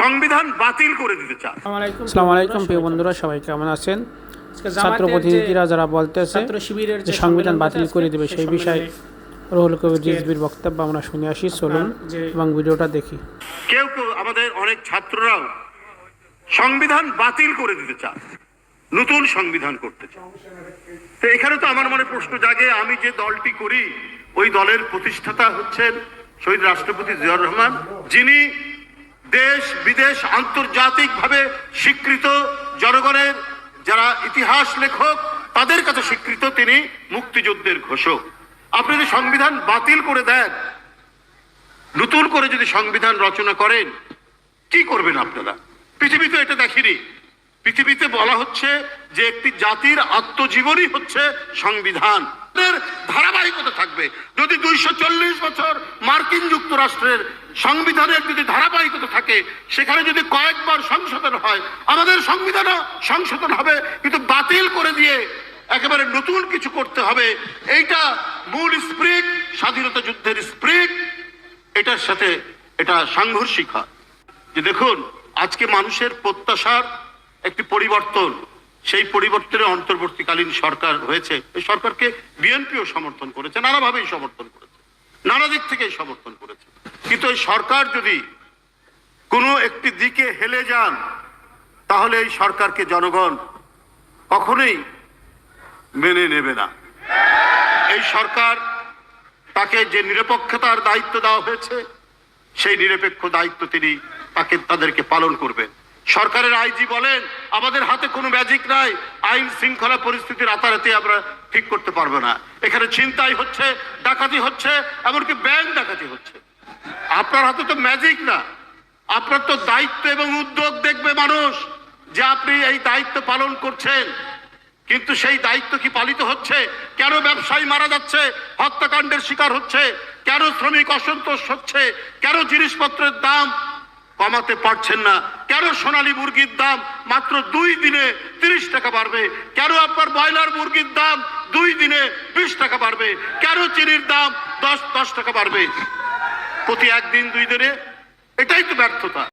সংবিধান বাতিল করে দিতে চান। আসসালামু আলাইকুম প্রিয় বন্ধুরা সবাই কেমন আছেন? ছাত্র প্রতিনিধিরা যারা বলতেছে ছাত্র শিবিরের যে সংবিধান বাতিল করে দেবে সেই বিষয়ে রুহুল কবির রিজবির বক্তব্য আমরা শুনে আসি চলুন এবং ভিডিওটা দেখি। কেউ কেউ আমাদের অনেক ছাত্ররাও সংবিধান বাতিল করে দিতে চান নতুন সংবিধান করতে চান। তো এখানে তো আমার মনে প্রশ্ন জাগে আমি যে দলটি করি ওই দলের প্রতিষ্ঠাতা হচ্ছেন শহীদ রাষ্ট্রপতি জিয়াউর রহমান যিনি দেশ, বিদেশ আন্তর্জাতিকভাবে স্বীকৃত জনগণের যারা ইতিহাস লেখক, তাদের কাছে স্বীকৃত তিনি মুক্তিযুদ্ধের ঘোষক। আপনি যদি সংবিধান বাতিল করে দেন, নতুন করে যদি সংবিধান রচনা করেন, কি করবেন আপনারা? পৃথিবীতে এটা দেখিনি। পৃথিবীতে বলা হচ্ছে যে একটি জাতির আত্মজীবনী হচ্ছে সংবিধান। ধারাবাহিকতা থাকবে। যদি দুইশো চল্লিশ বছর মার্কিন যুক্তরাষ্ট্রের সংবিধানের যদি ধারাবাহিকতা থাকে, সেখানে যদি কয়েকবার সংশোধন হয়, আমাদের সংবিধানও সংশোধন হবে, কিন্তু বাতিল করে দিয়ে একেবারে নতুন কিছু করতে হবে। এইটা মূল স্প্রিট, স্বাধীনতা যুদ্ধের স্প্রিট। এটার সাথে এটা সাংঘর্ষিক হয়। যে দেখুন, আজকে মানুষের প্রত্যাশার একটি পরিবর্তন, সেই পরিবর্তনে অন্তর্বর্তীকালীন সরকার হয়েছে। এই সরকারকে বিএনপিও সমর্থন করেছে, নানাভাবেই সমর্থন করেছে। নানা দিক থেকেই সমর্থন করেছে। কিন্তু এই সরকার যদি কোনো একটি দিকে হেলে যান, তাহলে এই সরকারকে জনগণ কখনোই মেনে নেবে না। এই সরকার তাকে যে নিরপেক্ষতার দায়িত্ব দেওয়া হয়েছে, সেই নিরপেক্ষ দায়িত্ব তিনি তাকে, তাদেরকে পালন করবেন। সরকারের আইজি বলেন, আমাদের হাতে কোনো ম্যাজিক নাই, আইন শৃঙ্খলা পরিস্থিতি রাতারাতি আমরা ঠিক করতে পারব না। এখানে চিন্তাই হচ্ছে, ডাকাতি হচ্ছে, এমনকি ব্যাংক ডাকাতি হচ্ছে। আপনার হাতে তো ম্যাজিক না। আপনার তো দায়িত্ব এবং উদ্যোগ দেখবে মানুষ যে আপনি এই দায়িত্ব পালন করছেন। কিন্তু সেই দায়িত্ব কি পালিত হচ্ছে? কেন ব্যবসায়ী মারা যাচ্ছে? হত্যাকাণ্ডের শিকার হচ্ছে? কেন শ্রমিক অসন্তোষ হচ্ছে? কেন জিনিসপত্রের দাম কমাতে পারছেন না। কেন সোনালী মুরগির দাম মাত্র দুই দিনে তিরিশ টাকা বাড়বে? কেন আপনার ব্রয়লার মুরগির দাম দুই দিনে বিশ টাকা বাড়বে? কেন চিনির দাম দশ দশ টাকা বাড়বে? প্রতি একদিন, দুই দিনে? এটাই তো ব্যর্থতা।